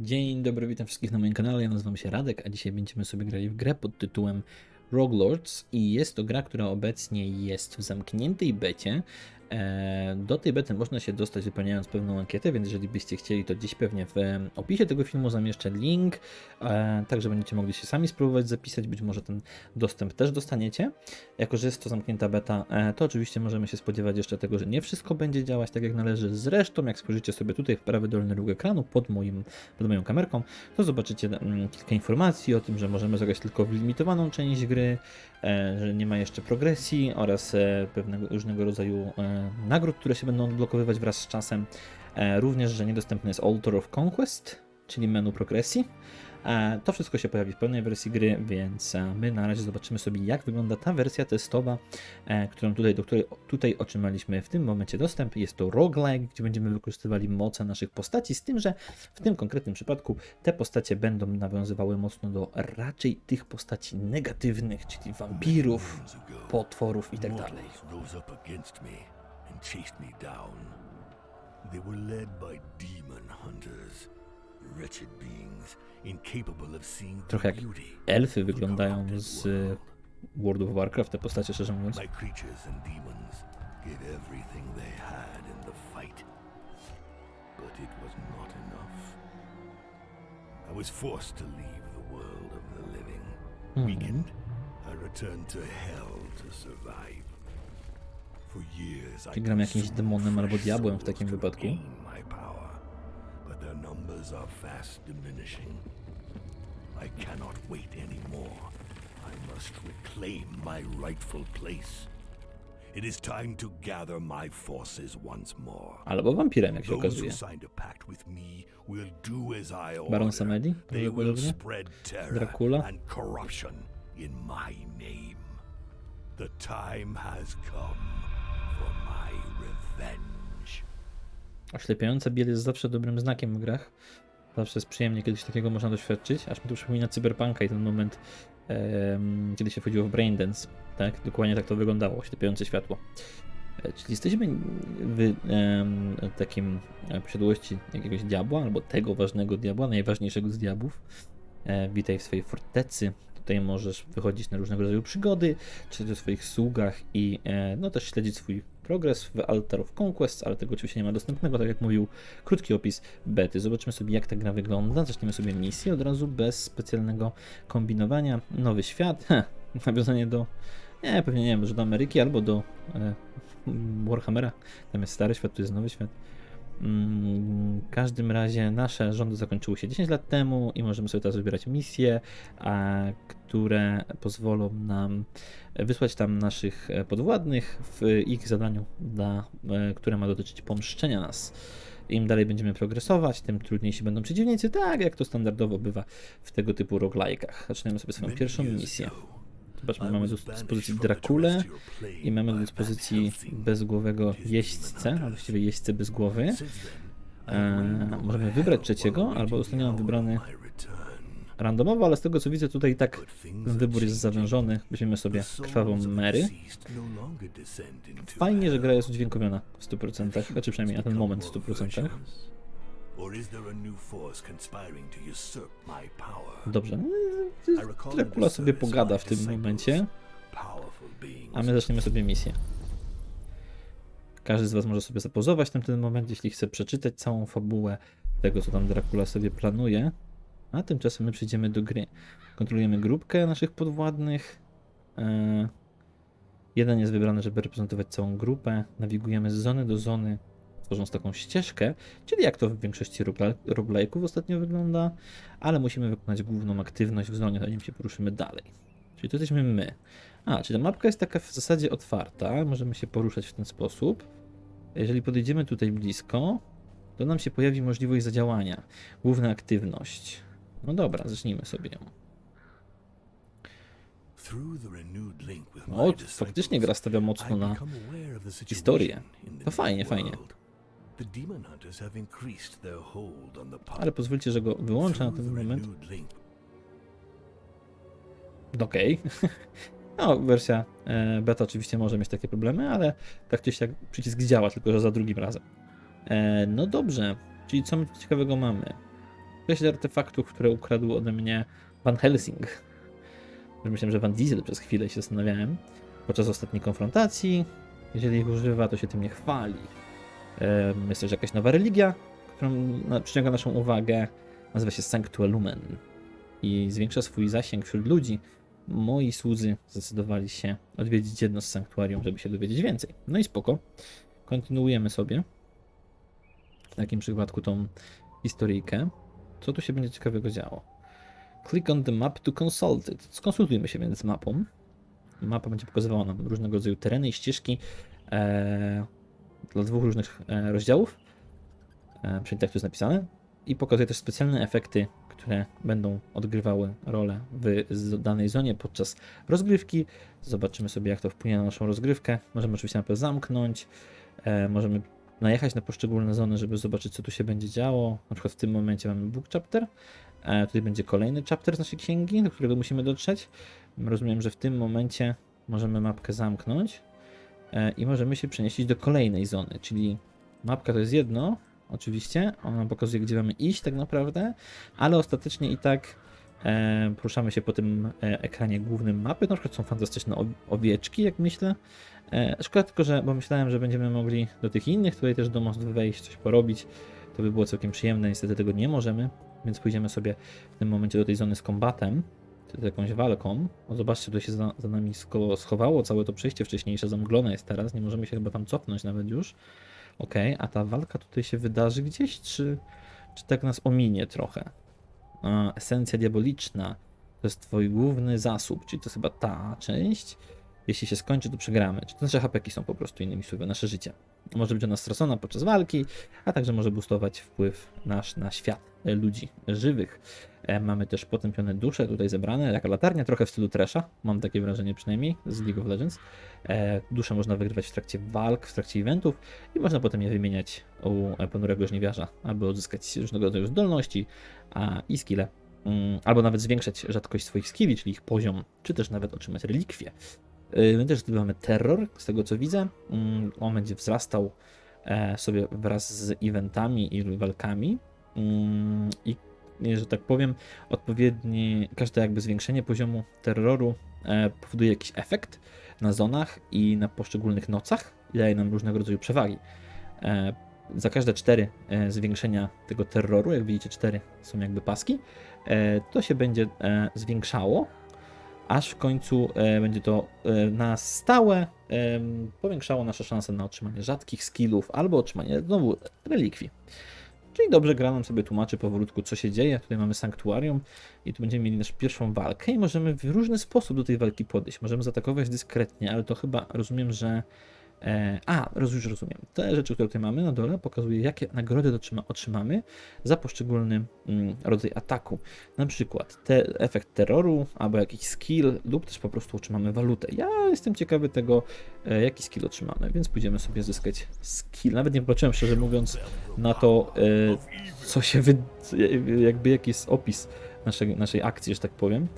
Dzień dobry, witam wszystkich na moim kanale. Ja nazywam się Radek, a dzisiaj będziemy sobie grali w grę pod tytułem Rogue Lords i jest to gra, która obecnie jest w zamkniętej becie. E, Do tej bety można się dostać wypełniając pewną ankietę, więc jeżeli byście chcieli, to gdzieś pewnie w em, opisie tego filmu zamieszczę link, e, także będziecie mogli się sami spróbować zapisać, być może ten dostęp też dostaniecie. Jako, że jest to zamknięta beta, e, to oczywiście możemy się spodziewać jeszcze tego, że nie wszystko będzie działać tak jak należy. Zresztą, jak spojrzycie sobie tutaj w prawy dolny róg ekranu pod, moim, pod moją kamerką, to zobaczycie mm, kilka informacji o tym, że możemy zagrać tylko w limitowaną część gry, e, że nie ma jeszcze progresji oraz e, pewnego różnego rodzaju e, nagród, które się będą odblokowywać wraz z czasem. E, Również, że niedostępny jest Altar of Conquest, czyli menu progresji. E, To wszystko się pojawi w pełnej wersji gry, więc e, my na razie zobaczymy sobie, jak wygląda ta wersja testowa, e, którą tutaj, do której tutaj otrzymaliśmy w tym momencie dostęp. Jest to roguelike, gdzie będziemy wykorzystywali moce naszych postaci, z tym, że w tym konkretnym przypadku te postacie będą nawiązywały mocno do raczej tych postaci negatywnych, czyli wampirów, potworów itd. Down. They were led by demon hunters, Trochę jak elfy wyglądają z world. Of Warcraft, te postacie szczerze mówiąc. I was forced to leave the world of the living. Weakened, I returned to hell to survive. For years I Czy gram jakimś demonem albo diabłem w takim wypadku? gain my power, but their numbers are fast diminishing. I cannot wait anymore. I must reclaim my rightful place. It is time to gather my forces once more. Albo wampirem, jak się Those okazuje. who signed a pact with me will do as I order. Baron Samedi? They will Prawdopodobnie? spread terror Dracula? and corruption in my name. The time has come Oślepiająca biel jest zawsze dobrym znakiem w grach. Zawsze jest przyjemnie, kiedyś takiego można doświadczyć. Aż mi tu przypomina Cyberpunka i ten moment, kiedy się wchodziło w Braindance. Tak, dokładnie tak to wyglądało, oślepiające światło. E, Czyli jesteśmy w takim e, posiadłości jakiegoś diabła, albo tego ważnego diabła, najważniejszego z diabłów. E, witaj w swojej fortecy. Tutaj możesz wychodzić na różnego rodzaju przygody, czytać o swoich sługach i no też śledzić swój progres w Altar of Conquest, ale tego oczywiście nie ma dostępnego, tak jak mówił krótki opis bety. Zobaczymy sobie jak ta gra wygląda. Zaczniemy sobie misję od razu bez specjalnego kombinowania. Nowy świat, nawiązanie do, nie pewnie nie wiem, może do Ameryki albo do e, Warhammera. Tam jest stary świat, tu jest nowy świat. Mm, W każdym razie nasze rządy zakończyły się 10 lat temu i możemy sobie teraz wybierać misje, które pozwolą nam wysłać tam naszych e, podwładnych w ich zadaniu, e, które ma dotyczyć pomszczenia nas. Im dalej będziemy progresować, tym trudniejsi będą przeciwnicy, tak jak to standardowo bywa w tego typu roguelike'ach. Zaczniemy sobie swoją pierwszą misję. Zobaczmy, mamy from the Drakulę i mamy do by dyspozycji Van Helsing. bezgłowego jeźdźcę, a właściwie jeźdźcę bez głowy. Eee, over możemy wybrać trzeciego, albo hour wybrany randomowo, ale z tego co widzę tutaj tak wybór jest zawężony. Weźmiemy sobie krwawą Mary. no Fajnie, że gra jest udźwiękowiona w 100%, znaczy przynajmniej na ten moment w 100%. Dobrze, the Dracula sobie service pogada w tym momencie, a my zaczniemy sobie misję. Każdy z Was może sobie zapozować na ten moment, jeśli chce przeczytać całą fabułę tego, co tam Dracula sobie planuje. A tymczasem my przejdziemy do gry. Kontrolujemy grupkę naszych podwładnych. E, Jeden jest wybrany, żeby reprezentować całą grupę. Nawigujemy z zony do zony, tworząc taką ścieżkę, czyli jak to w większości roguelike'ów ostatnio wygląda, ale musimy wykonać główną aktywność w zonie, zanim się poruszymy dalej. Czyli to jesteśmy my. A, czyli ta mapka jest taka w zasadzie otwarta, możemy się poruszać w ten sposób. Jeżeli podejdziemy tutaj blisko, to nam się pojawi możliwość zadziałania. Główna aktywność. No dobra, zacznijmy sobie ją. O, faktycznie gra stawia mocno na historię. To fajnie, fajnie. Ale pozwólcie, że go wyłączę na ten moment. Okej. No, wersja e, beta oczywiście może mieć takie problemy, ale tak czy siak przycisk działa, tylko że za drugim razem. E, no dobrze, czyli co my tu ciekawego mamy? 6 artefaktów, które ukradł ode mnie Van Helsing. Myślałem, że Van Diesel przez chwilę się zastanawiałem. Podczas ostatniej konfrontacji, jeżeli ich używa, to się tym nie chwali. Jest też jakaś nowa religia, którą na- przyciąga naszą uwagę. Nazywa się Sanctualumen i zwiększa swój zasięg wśród ludzi. Moi słudzy zdecydowali się odwiedzić jedno z sanktuarium, żeby się dowiedzieć więcej. No i spoko. Kontynuujemy sobie w takim przypadku tą historyjkę. Co tu się będzie ciekawego działo? Click on the map to consult it. Skonsultujmy się więc z mapą. Mapa będzie pokazywała nam różnego rodzaju tereny i ścieżki e, dla dwóch różnych e, rozdziałów. E, czyli tak tu jest napisane. I pokazuje też specjalne efekty, które będą odgrywały rolę w danej zonie podczas rozgrywki. Zobaczymy sobie, jak to wpłynie na naszą rozgrywkę. Możemy oczywiście mapę zamknąć. E, możemy najechać na poszczególne zony, żeby zobaczyć, co tu się będzie działo. Na przykład w tym momencie mamy book chapter. E, tutaj będzie kolejny chapter z naszej księgi, do którego musimy dotrzeć. Rozumiem, że w tym momencie możemy mapkę zamknąć e, i możemy się przenieść do kolejnej zony, czyli mapka to jest jedno, oczywiście, ona pokazuje, gdzie mamy iść tak naprawdę, ale ostatecznie i tak e, poruszamy się po tym e, ekranie głównym mapy. Na przykład są fantastyczne owieczki, jak myślę. E, szkoda tylko, że bo myślałem, że będziemy mogli do tych innych tutaj też domostw wejść, coś porobić. To by było całkiem przyjemne, niestety tego nie możemy, więc pójdziemy sobie w tym momencie do tej zony z kombatem, z jakąś walką. O, zobaczcie, tutaj się za, za nami schowało całe to przejście wcześniejsze, zamglone jest teraz, nie możemy się chyba tam cofnąć nawet już. Okej, a ta walka tutaj się wydarzy gdzieś, czy, czy tak nas ominie trochę? A, esencja diaboliczna to jest twój główny zasób, czyli to jest chyba ta część. Jeśli się skończy, to przegramy. Czy to nasze hapeki są po prostu innymi słowy, nasze życie. Może być ona stracona podczas walki, a także może boostować wpływ nasz na świat ludzi żywych. E, mamy też potępione dusze tutaj zebrane, jaka latarnia, trochę w stylu Tresha, mam takie wrażenie przynajmniej z League of Legends. E, dusze można wygrywać w trakcie walk, w trakcie eventów i można potem je wymieniać u e, ponurego żniwiarza, aby odzyskać różnego rodzaju zdolności a, i skille. Mm, albo nawet zwiększać rzadkość swoich skilli, czyli ich poziom, czy też nawet otrzymać relikwie. My też zdobywamy terror, z tego co widzę. Mm, On będzie wzrastał sobie wraz z eventami i walkami. Mm, I że tak powiem, odpowiednie, każde jakby zwiększenie poziomu terroru e, powoduje jakiś efekt na zonach i na poszczególnych nocach daje nam różnego rodzaju przewagi. E, Za każde cztery e, zwiększenia tego terroru, jak widzicie, cztery są jakby paski, to się będzie zwiększało aż w końcu będzie to na stałe powiększało nasze szanse na otrzymanie rzadkich skillów albo otrzymanie znowu relikwii. Czyli dobrze gra nam sobie tłumaczy powolutku, co się dzieje. Tutaj mamy sanktuarium i tu będziemy mieli naszą pierwszą walkę i możemy w różny sposób do tej walki podejść. Możemy zaatakować dyskretnie, ale to chyba rozumiem, że E, a, już rozumiem. Te rzeczy, które tutaj mamy na dole, pokazuje, jakie nagrody otrzyma, otrzymamy za poszczególny mm, rodzaj ataku. Na przykład te, efekt terroru, albo jakiś skill, lub też po prostu otrzymamy walutę. Ja jestem ciekawy tego, e, jaki skill otrzymamy, więc pójdziemy sobie zyskać skill. Nawet nie patrzyłem, szczerze mówiąc, na to, e, co się wy... jakby jaki jest opis naszej, naszej akcji, że tak powiem.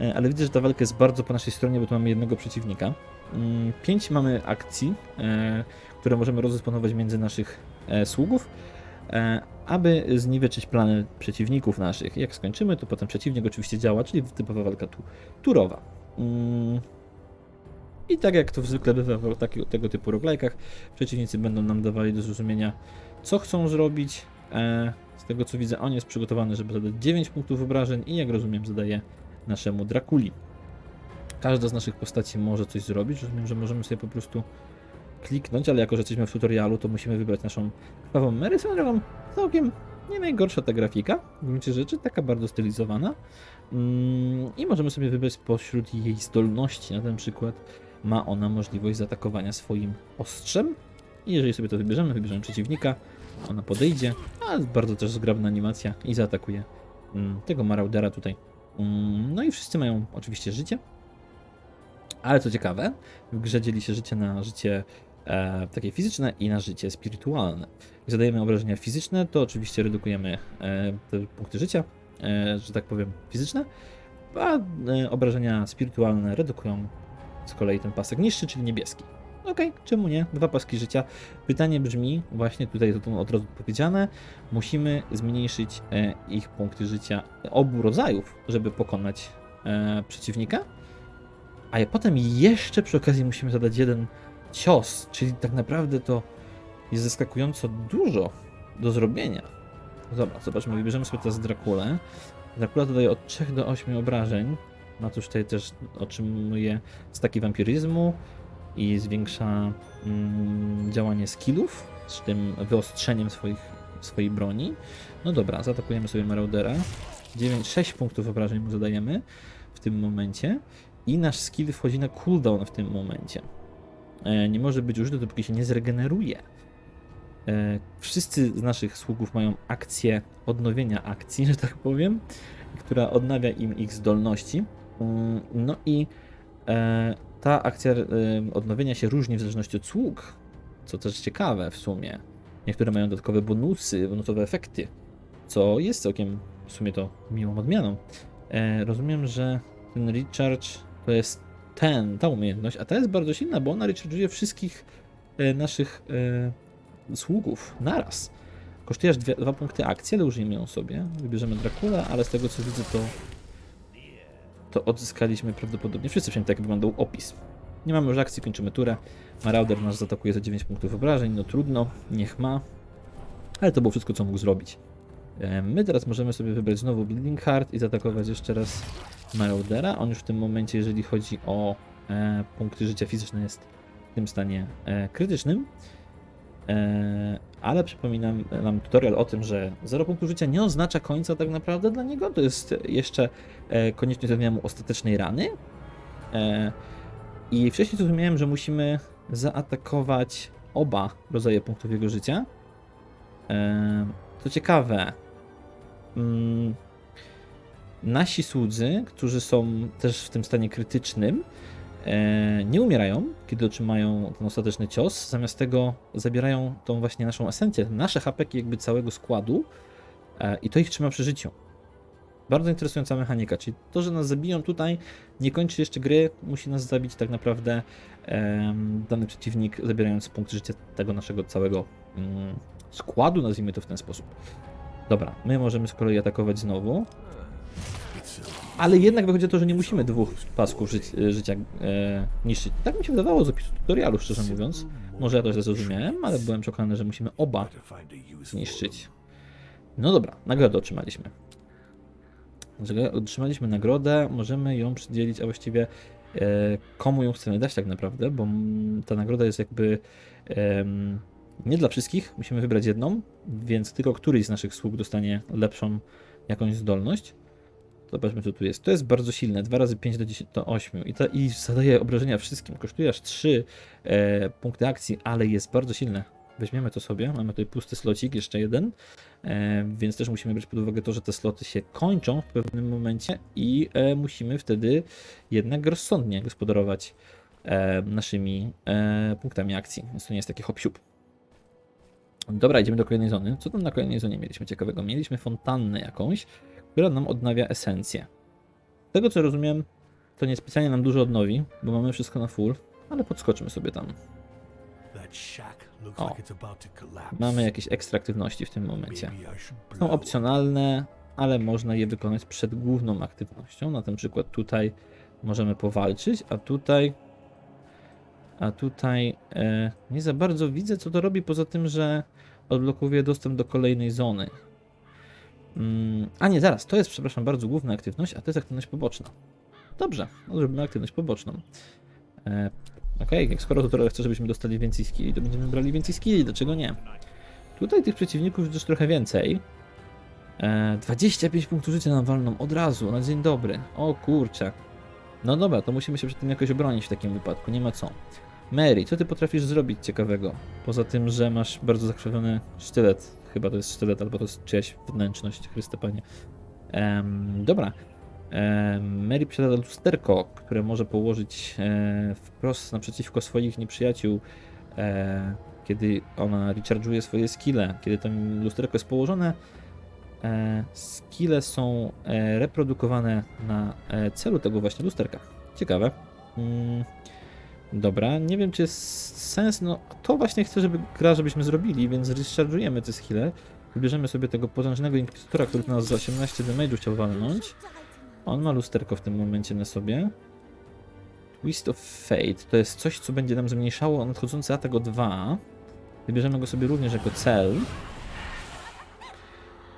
E, ale widzę, że ta walka jest bardzo po naszej stronie, bo tu mamy jednego przeciwnika. Mm, Pięć mamy akcji, e, które możemy rozdysponować między naszych e, sługów, aby zniweczyć plany przeciwników naszych. Jak skończymy, to potem przeciwnik oczywiście działa, czyli typowa walka tu, turowa. Mm. I tak jak to zwykle bywa w tego typu roglajkach, przeciwnicy będą nam dawali do zrozumienia, co chcą zrobić. Z tego co widzę, on jest przygotowany, żeby zadać 9 punktów obrażeń i jak rozumiem, zadaje naszemu Drakuli. Każda z naszych postaci może coś zrobić. Rozumiem, że możemy sobie po prostu kliknąć, ale jako, że jesteśmy w tutorialu, to musimy wybrać naszą prawą Mary. Swoją drogą, całkiem nie najgorsza ta grafika, w gruncie rzeczy, taka bardzo stylizowana. Mm, I możemy sobie wybrać spośród jej zdolności. Na ten przykład ma ona możliwość zaatakowania swoim ostrzem. I jeżeli sobie to wybierzemy, wybierzemy przeciwnika, ona podejdzie, a bardzo też zgrabna animacja i zaatakuje mm, tego Maraudera tutaj. Mm, No i wszyscy mają oczywiście życie. Ale co ciekawe, w grze dzieli się życie na życie e, takie fizyczne i na życie spirytualne. Jak zadajemy obrażenia fizyczne, to oczywiście redukujemy e, te punkty życia, e, że tak powiem, fizyczne, a e, obrażenia spirytualne redukują z kolei ten pasek niższy, czyli niebieski. Okej, czemu nie? Dwa paski życia. Pytanie brzmi, właśnie tutaj to od razu powiedziane, musimy zmniejszyć e, ich punkty życia obu rodzajów, żeby pokonać e, przeciwnika. A potem jeszcze przy okazji musimy zadać jeden cios, czyli tak naprawdę to jest zaskakująco dużo do zrobienia. Dobra, zobaczmy, wybierzemy sobie teraz Drakulę. Dracula dodaje od 3 do 8 obrażeń. No cóż, tutaj też otrzymuje staki wampiryzmu i zwiększa mm, działanie skillów z tym wyostrzeniem swoich, swojej broni. No dobra, zaatakujemy sobie Maraudera. 9, 6 punktów obrażeń mu zadajemy w tym momencie i nasz skill wchodzi na cooldown w tym momencie. E, nie może być użyty, dopóki się nie zregeneruje. E, wszyscy z naszych sługów mają akcję odnowienia akcji, że tak powiem, która odnawia im ich zdolności. Mm, No i e, ta akcja e, odnowienia się różni w zależności od sług, co też ciekawe w sumie. Niektóre mają dodatkowe bonusy, bonusowe efekty, co jest całkiem w sumie to miłą odmianą. E, rozumiem, że ten recharge to jest ten, ta umiejętność, a ta jest bardzo silna, bo ona recharge'uje wszystkich e, naszych e, sługów naraz. Kosztuje aż dwie, dwa punkty akcji, ale użyjmy ją sobie. Wybierzemy Dracula, ale z tego co widzę to to odzyskaliśmy prawdopodobnie. Wszyscy przynajmniej tak wyglądał opis. Nie mamy już akcji, kończymy turę. Marauder nas zaatakuje za 9 punktów obrażeń, no trudno, niech ma. Ale to było wszystko, co mógł zrobić. E, My teraz możemy sobie wybrać znowu Bleeding Heart i zaatakować jeszcze raz Maraudera. On już w tym momencie, jeżeli chodzi o e, punkty życia fizyczne, jest w tym stanie e, krytycznym. E, ale przypominam nam tutorial o tym, że 0 punktów życia nie oznacza końca tak naprawdę dla niego. To jest jeszcze e, konieczność zadania mu ostatecznej rany. E, I wcześniej zrozumiałem, że musimy zaatakować oba rodzaje punktów jego życia. Co ciekawe, mm, nasi słudzy, którzy są też w tym stanie krytycznym, nie umierają, kiedy otrzymają ten ostateczny cios. Zamiast tego zabierają tą właśnie naszą esencję, nasze hapeki jakby całego składu e, i to ich trzyma przy życiu. Bardzo interesująca mechanika, czyli to, że nas zabiją tutaj, nie kończy jeszcze gry, musi nas zabić tak naprawdę dany przeciwnik, zabierając punkt życia tego naszego całego mm, składu, nazwijmy to w ten sposób. Dobra, my możemy z kolei atakować znowu, ale jednak wychodzi to, że nie musimy dwóch pasków ży życia e, niszczyć. Tak mi się wydawało z opisu tutorialu, szczerze mówiąc. Może ja to źle zrozumiałem, ale byłem przekonany, że musimy oba zniszczyć. No dobra, nagrodę otrzymaliśmy. Otrzymaliśmy nagrodę, możemy ją przydzielić, a właściwie e, komu ją chcemy dać tak naprawdę, bo ta nagroda jest jakby em, nie dla wszystkich, musimy wybrać jedną, więc tylko któryś z naszych sług dostanie lepszą jakąś zdolność. Zobaczmy, co tu jest. To jest bardzo silne. 2 razy 5 do, 10, do 8. I, to, I zadaje obrażenia wszystkim. Kosztuje aż 3 e, punkty akcji, ale jest bardzo silne. Weźmiemy to sobie. Mamy tutaj pusty slocik, jeszcze jeden. E, więc też musimy brać pod uwagę to, że te sloty się kończą w pewnym momencie i e, musimy wtedy jednak rozsądnie gospodarować e, naszymi e, punktami akcji. Więc to nie jest taki hop siup. Dobra, idziemy do kolejnej zony. Co tam na kolejnej zonie mieliśmy ciekawego? Mieliśmy fontannę jakąś, która nam odnawia esencję. Z tego co rozumiem, to niespecjalnie nam dużo odnowi, bo mamy wszystko na full, ale podskoczmy sobie tam. O. Mamy jakieś ekstra aktywności w tym momencie. Są opcjonalne, ale można je wykonać przed główną aktywnością. Na ten przykład tutaj możemy powalczyć, a tutaj. A tutaj e, nie za bardzo widzę, co to robi, poza tym, że odblokowuje dostęp do kolejnej zony. Mm, a nie, zaraz, to jest, przepraszam bardzo, główna aktywność, a to jest aktywność poboczna. Dobrze, no zrobimy aktywność poboczną. E, Okej, jak skoro tutorial chce, żebyśmy dostali więcej skilli, to będziemy brali więcej skilli, dlaczego nie? Tutaj tych przeciwników już trochę więcej. E, 25 punktów życia nam walną od razu, na dzień dobry. O kurczę. No dobra, to musimy się przed tym jakoś obronić w takim wypadku, nie ma co. Mary, co ty potrafisz zrobić ciekawego? Poza tym, że masz bardzo zakrwawiony sztylet. Chyba to jest sztylet, albo to jest czyjaś wnętrzność, Chryste Panie. Em, dobra. Em, Mary posiada lusterko, które może położyć e, wprost naprzeciwko swoich nieprzyjaciół, e, kiedy ona recharge'uje swoje skille. Kiedy to lusterko jest położone, e, skille są e, reprodukowane na e, celu tego właśnie lusterka. Ciekawe. Mm, Dobra, nie wiem czy jest sens, no to właśnie chcę, żeby gra, żebyśmy zrobili, więc recharge'ujemy te skille. Wybierzemy sobie tego potężnego inkwizytora, który nas za 18 damage'u chciał walnąć. On ma lusterko w tym momencie na sobie. Twist of Fate to jest coś, co będzie nam zmniejszało nadchodzący atak o 2. Wybierzemy go sobie również jako cel.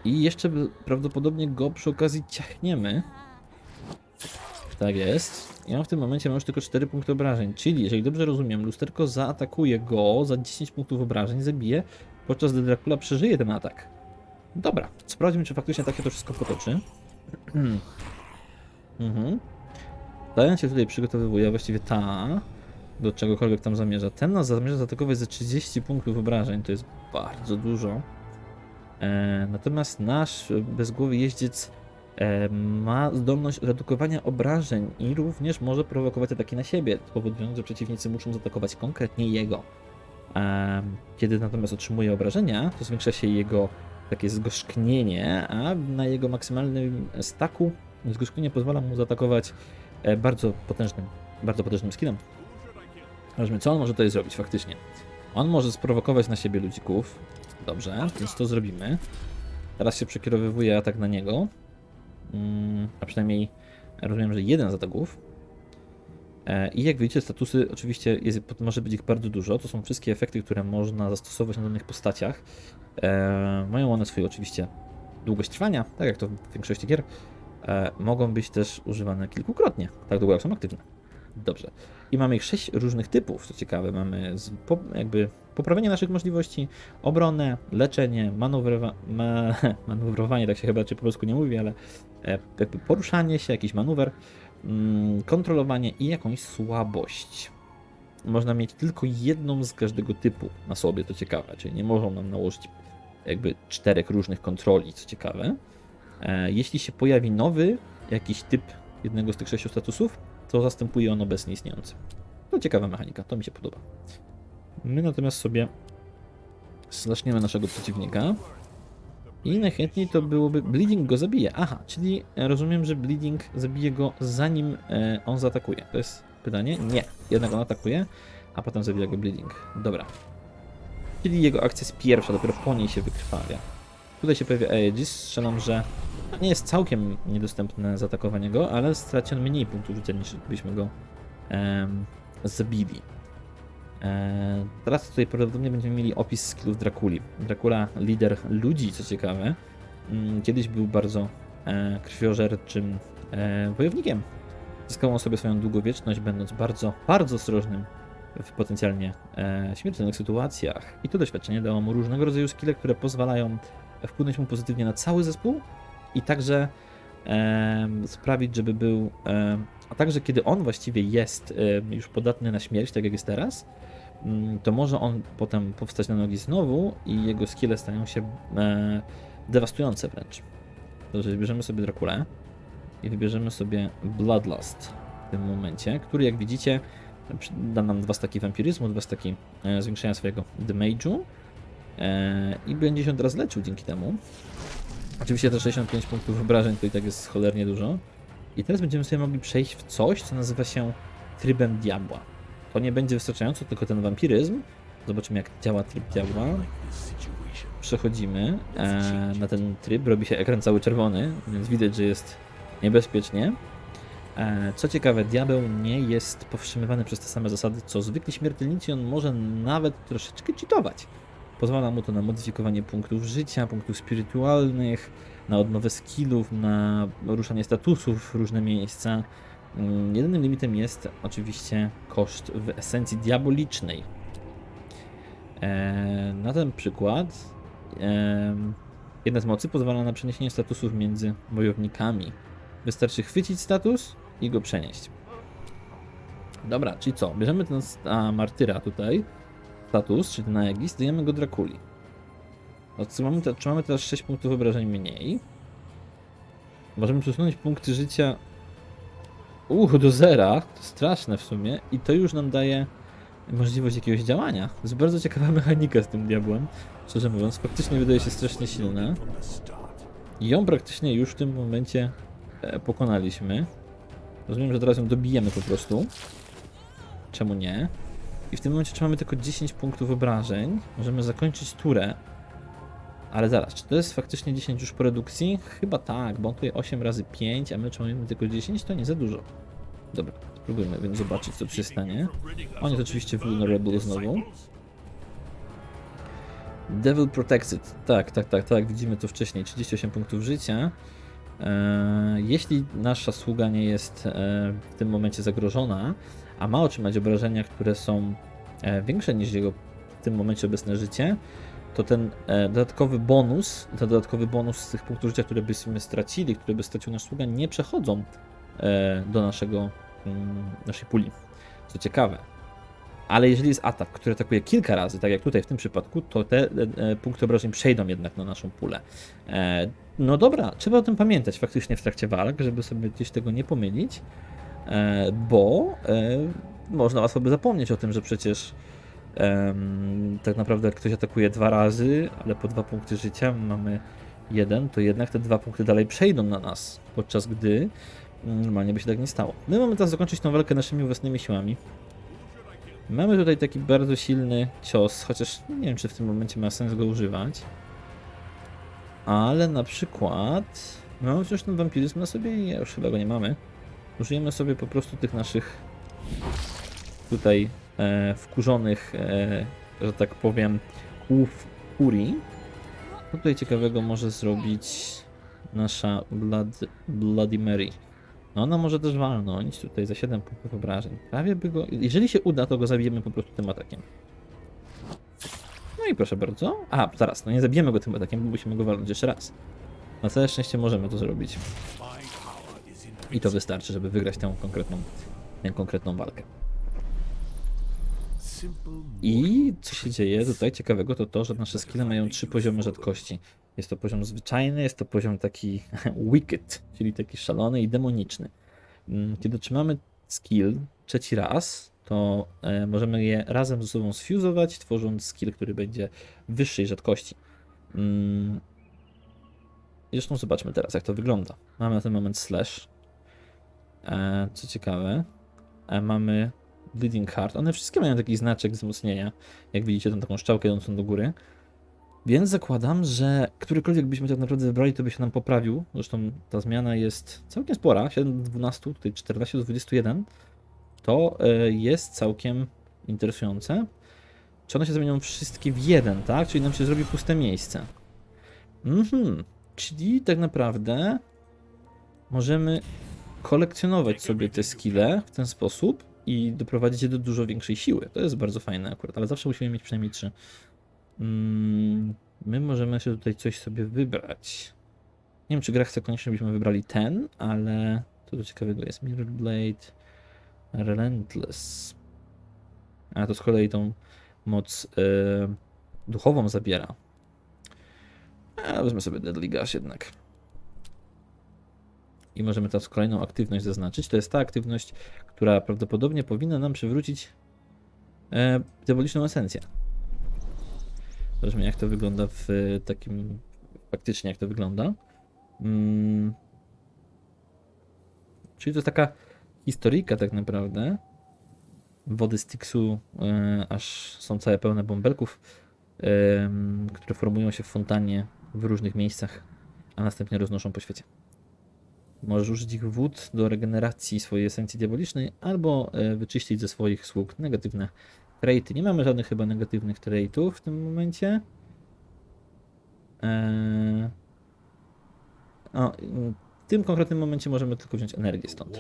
I jeszcze prawdopodobnie go przy okazji ciachniemy. Tak jest. On w tym momencie ma już tylko 4 punkty obrażeń. Czyli, jeżeli dobrze rozumiem, lusterko zaatakuje go za 10 punktów obrażeń, zabije, podczas gdy Dracula przeżyje ten atak. Dobra, sprawdźmy, czy faktycznie tak się to wszystko potoczy. mhm. Ten się tutaj przygotowywuje, a właściwie ta, do czegokolwiek tam zamierza. Ten nas zamierza zaatakować za 30 punktów obrażeń, to jest bardzo dużo. E, natomiast nasz bezgłowy jeździec ma zdolność redukowania obrażeń i również może prowokować ataki na siebie, powodując, że przeciwnicy muszą zaatakować konkretnie jego. E, kiedy natomiast otrzymuje obrażenia, to zwiększa się jego takie zgorzknienie, a na jego maksymalnym staku zgorzknienie pozwala mu zaatakować e, bardzo potężnym, bardzo potężnym skillem. Zobaczmy, co on może tutaj zrobić faktycznie. On może sprowokować na siebie ludzików. Dobrze, więc to zrobimy. Teraz się przekierowywuje atak na niego. Mm, a przynajmniej rozumiem, że jeden z ataków. E, I jak widzicie, statusy oczywiście jest, może być ich bardzo dużo. To są wszystkie efekty, które można zastosować na danych postaciach. E, mają one swoje oczywiście długość trwania, tak jak to w większości gier. E, mogą być też używane kilkukrotnie, tak długo jak są aktywne. Dobrze. I mamy ich sześć różnych typów, co ciekawe. Mamy z, po, jakby poprawienie naszych możliwości, obronę, leczenie, manewrowa, ma, manewrowanie, tak się chyba czy po polsku nie mówi, ale e, jakby poruszanie się, jakiś manewr, mm, kontrolowanie i jakąś słabość. Można mieć tylko jedną z każdego typu na sobie, to ciekawe, czyli nie mogą nam nałożyć jakby czterech różnych kontroli, co ciekawe. E, jeśli się pojawi nowy jakiś typ jednego z tych sześciu statusów, to zastępuje on obecnie istniejący. To ciekawa mechanika, to mi się podoba. My natomiast sobie zaczniemy naszego przeciwnika i najchętniej to byłoby Bleeding go zabije. Aha, czyli rozumiem, że Bleeding zabije go zanim e, on zaatakuje. To jest pytanie? Nie, jednak on atakuje, a potem zabija go Bleeding. Dobra. Czyli jego akcja jest pierwsza, dopiero po niej się wykrwawia. Tutaj się pojawia Aegis, strzelam, że nie jest całkiem niedostępne zaatakowanie go, ale straci on mniej punktów życia niż gdybyśmy go zabili. E, teraz tutaj prawdopodobnie będziemy mieli opis skillów Drakuli. Dracula, lider ludzi, co ciekawe, mm, kiedyś był bardzo e, krwiożerczym e, wojownikiem. Zyskał on sobie swoją długowieczność, będąc bardzo, bardzo ostrożnym w potencjalnie e, śmiertelnych sytuacjach. I to doświadczenie dało mu różnego rodzaju skille, które pozwalają wpłynąć mu pozytywnie na cały zespół i także em, sprawić, żeby był. em, a także kiedy on właściwie jest em, już podatny na śmierć, tak jak jest teraz, mm, to może on potem powstać na nogi znowu i jego skille stają się e, dewastujące wręcz. Dobrze, wybierzemy sobie Drakulę i wybierzemy sobie Bloodlust w tym momencie, który jak widzicie da nam dwa staki wampiryzmu, dwa staki e, zwiększenia swojego damage'u e, i będzie się teraz leczył dzięki temu. Oczywiście te 65 punktów obrażeń to i tak jest cholernie dużo. I teraz będziemy sobie mogli przejść w coś, co nazywa się trybem diabła. To nie będzie wystarczająco, tylko ten wampiryzm. Zobaczymy jak działa tryb diabła. Przechodzimy e, na ten tryb, robi się ekran cały czerwony, więc widać, że jest niebezpiecznie. E, co ciekawe, diabeł nie jest powstrzymywany przez te same zasady, co zwykli śmiertelnicy, on może nawet troszeczkę cheatować. Pozwala mu to na modyfikowanie punktów życia, punktów spirytualnych, na odnowę skillów, na ruszanie statusów w różne miejsca. Mm, Jedynym limitem jest oczywiście koszt w esencji diabolicznej. Eee, na ten przykład em, jedna z mocy pozwala na przeniesienie statusów między wojownikami. Wystarczy chwycić status i go przenieść. Dobra, czyli co? Bierzemy ten martyra tutaj, status, czyli ten Aegis, dajemy go Drakuli. Otrzymamy, te, otrzymamy teraz 6 punktów obrażeń mniej. Możemy przesunąć punkty życia uh, do zera, to straszne w sumie, i to już nam daje możliwość jakiegoś działania. To jest bardzo ciekawa mechanika z tym diabłem, szczerze mówiąc, faktycznie wydaje się strasznie silna. I ją praktycznie już w tym momencie e, pokonaliśmy. Rozumiem, że teraz ją dobijemy po prostu. czemu nie? I w tym momencie, mamy tylko 10 punktów obrażeń, możemy zakończyć turę. Ale zaraz, czy to jest faktycznie 10 już po redukcji? Chyba tak, bo on tutaj 8 razy 5, a my czy mamy tylko 10, to nie za dużo. Dobra, spróbujmy więc zobaczyć, co się stanie. On jest oczywiście vulnerable znowu. Devil Protected. Tak, tak, tak, tak, widzimy to wcześniej. 38 punktów życia. E, jeśli nasza sługa nie jest e, w tym momencie zagrożona, a ma otrzymać obrażenia, które są e, większe niż jego w tym momencie obecne życie, to ten e, dodatkowy bonus, ten dodatkowy bonus z tych punktów życia, które byśmy stracili, które by stracił nasz sługa, nie przechodzą e, do naszego, mm, naszej puli. Co ciekawe. Ale jeżeli jest atak, który atakuje kilka razy, tak jak tutaj w tym przypadku, to te punkty obrażeń przejdą jednak na naszą pulę. No dobra, trzeba o tym pamiętać faktycznie w trakcie walk, żeby sobie gdzieś tego nie pomylić, bo e, można łatwo by zapomnieć o tym, że przecież tak naprawdę jak ktoś atakuje dwa razy, ale po dwa punkty życia mamy jeden, to jednak te dwa punkty dalej przejdą na nas, podczas gdy normalnie by się tak nie stało. My mamy teraz zakończyć tą walkę naszymi własnymi siłami. Mamy tutaj taki bardzo silny cios, chociaż nie wiem, czy w tym momencie ma sens go używać. Ale na przykład mamy wciąż ten wampiryzm na sobie już chyba go nie mamy. Użyjemy sobie po prostu tych naszych tutaj e, wkurzonych, e, że tak powiem, kłów kurii. Tutaj ciekawego może zrobić nasza Blood, Bloody Mary? No ona może też walnąć tutaj za 7 punktów obrażeń. Prawie by go. Jeżeli się uda, to go zabijemy po prostu tym atakiem. No i proszę bardzo. A, zaraz, no nie zabijemy go tym atakiem, bo musimy go walnąć jeszcze raz. Na całe szczęście możemy to zrobić. I to wystarczy, żeby wygrać tę konkretną, tę konkretną walkę. I co się dzieje tutaj ciekawego, to to, że nasze skille mają trzy poziomy rzadkości. Jest to poziom zwyczajny, jest to poziom taki wicked, czyli taki szalony i demoniczny. Mm, Kiedy otrzymamy skill trzeci raz, to e, możemy je razem ze sobą sfuzować, tworząc skill, który będzie wyższej rzadkości. Mm. Zresztą zobaczmy teraz, jak to wygląda. Mamy na ten moment slash. E, co ciekawe, e, mamy Bleeding Heart. One wszystkie mają taki znaczek wzmocnienia. Jak widzicie, tą taką szczałkę idącą do góry. Więc zakładam, że którykolwiek byśmy tak naprawdę wybrali, to by się nam poprawił. Zresztą ta zmiana jest całkiem spora. 7 do 12, tutaj 14 do 21. To e, jest całkiem interesujące. Czy one się zamienią wszystkie w jeden, tak? Czyli nam się zrobi puste miejsce. Mhm. Czyli tak naprawdę możemy kolekcjonować sobie te skille w ten sposób i doprowadzić je do dużo większej siły. To jest bardzo fajne akurat, ale zawsze musimy mieć przynajmniej trzy. Mm, My możemy się tutaj coś sobie wybrać. Nie wiem, czy gra chce koniecznie, byśmy wybrali ten, ale to do ciekawego jest Mirror Blade, Relentless. A to z kolei tą moc e, duchową zabiera. A wezmę sobie Deadly Gash jednak. I możemy teraz kolejną aktywność zaznaczyć. To jest ta aktywność, która prawdopodobnie powinna nam przywrócić e, diaboliczną esencję. Zobaczmy jak to wygląda w e, takim... Faktycznie jak to wygląda. Mm. Czyli to jest taka historyjka tak naprawdę. Wody Styxu e, aż są całe pełne bąbelków, em, które formują się w fontannie w różnych miejscach, a następnie roznoszą po świecie. Możesz użyć ich wód do regeneracji swojej esencji diabolicznej, albo e, wyczyścić ze swoich sług negatywne traity. Nie mamy żadnych chyba negatywnych traitów w tym momencie. Eee... O, w tym konkretnym momencie możemy tylko wziąć energię stąd.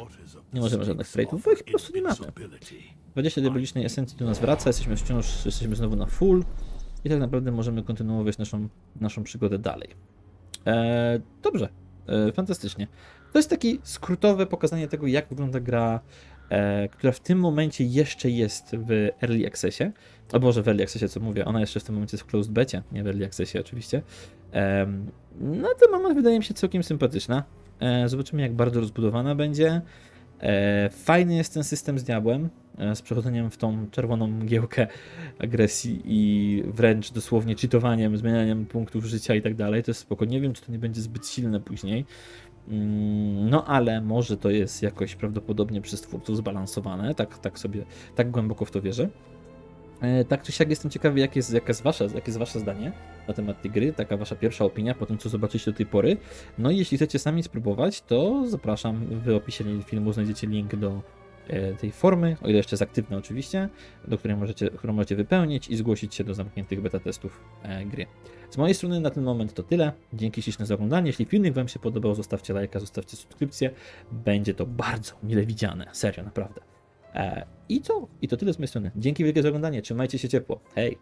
Nie możemy żadnych traitów, bo ich po prostu nie mamy. 20 diabolicznej esencji do nas wraca, jesteśmy wciąż, jesteśmy znowu na full i tak naprawdę możemy kontynuować naszą, naszą przygodę dalej. Eee, dobrze, eee, fantastycznie. To jest takie skrótowe pokazanie tego, jak wygląda gra, e, która w tym momencie jeszcze jest w Early Accessie. O Boże, w Early Accessie, co mówię, ona jeszcze w tym momencie jest w Closed Becie, nie w Early Accessie oczywiście. Em, no ten moment wydaje mi się całkiem sympatyczna. E, zobaczymy, jak bardzo rozbudowana będzie. E, fajny jest ten system z diabłem, e, z przechodzeniem w tą czerwoną mgiełkę agresji i wręcz dosłownie cheatowaniem, zmienianiem punktów życia i tak dalej. To jest spoko. Nie wiem, czy to nie będzie zbyt silne później. Mm, No ale może to jest jakoś prawdopodobnie przez twórców zbalansowane, tak, tak sobie, tak głęboko w to wierzę. E, Tak czy siak jestem ciekawy, jak jest, jak jest wasze, jakie jest wasze zdanie na temat tej gry, taka wasza pierwsza opinia po tym, co zobaczyliście do tej pory. No i jeśli chcecie sami spróbować, to zapraszam, w opisie filmu znajdziecie link do tej formy, o ile jeszcze jest aktywna oczywiście, do której możecie, którą możecie wypełnić i zgłosić się do zamkniętych beta testów e, gry. Z mojej strony na ten moment to tyle. Dzięki śliczne za oglądanie. Jeśli filmik Wam się podobał, zostawcie lajka, zostawcie subskrypcję. Będzie to bardzo mile widziane. Serio, naprawdę. E, I co? I to tyle z mojej strony. Dzięki wielkie za oglądanie. Trzymajcie się ciepło. Hej!